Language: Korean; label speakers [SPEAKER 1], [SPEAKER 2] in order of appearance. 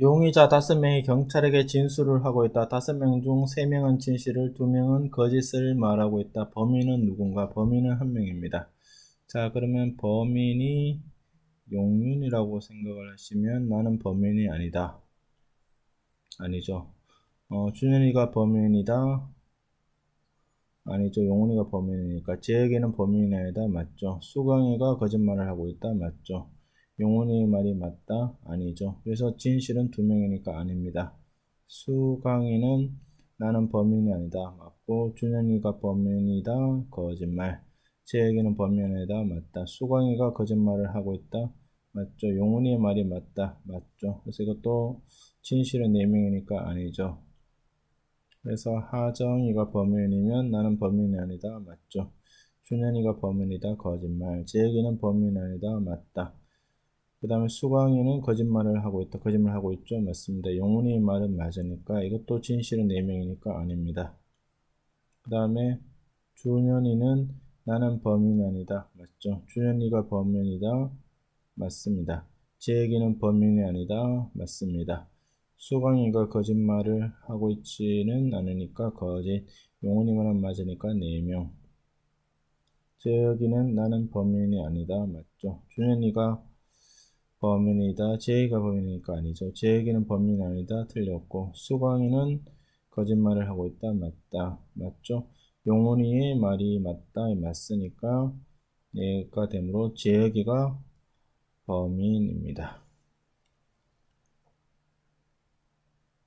[SPEAKER 1] 용의자 5명이 경찰에게 진술을 하고 있다. 5명 중 3명은 진실을, 2명은 거짓을 말하고 있다. 범인은 누군가? 범인은 한 명입니다. 자, 그러면 범인이 용윤이라고 생각을 하시면 나는 범인이 아니다. 아니죠. 어, 준현이가 범인이다. 아니죠. 용훈이가 범인이니까 제에게는 범인이 아니다. 맞죠. 수강이가 거짓말을 하고 있다. 맞죠. 용훈이 말이 맞다. 아니죠. 그래서 진실은 두 명이니까 아닙니다. 수강이는 나는 범인이 아니다. 맞고 준현이가 범인이다. 거짓말. 제에게는 범인이 아니다. 맞다. 수강이가 거짓말을 하고 있다. 맞죠. 용훈이의 말이 맞다. 맞죠. 그래서 이것도 진실은 네 명이니까 아니죠. 그래서 하정이가 범인이면 나는 범인이 아니다. 맞죠. 준현이가 범인이다. 거짓말. 제에게는 범인이 아니다. 맞다. 그 다음에 수광이는 거짓말을 하고 있다. 거짓말 하고 있죠. 맞습니다. 용훈이 말은 맞으니까 이것도 진실은 4명이니까 아닙니다. 그 다음에 준현이는 나는 범인이 아니다. 맞죠. 준현이가 범인이다. 맞습니다. 제에게는 범인이 아니다. 맞습니다. 수광이가 거짓말을 하고 있지는 않으니까 거짓. 용훈이 말은 맞으니까 4명. 제여기는 나는 범인이 아니다. 맞죠. 준현이가 범인이다. 제이가 범인이니까 아니죠. 제에게는 범인이 아니다. 틀렸고 수광이는 거짓말을 하고 있다. 맞다. 맞죠. 용훈이의 말이 맞다. 맞으니까 얘가 되므로 제여기가 범인입니다.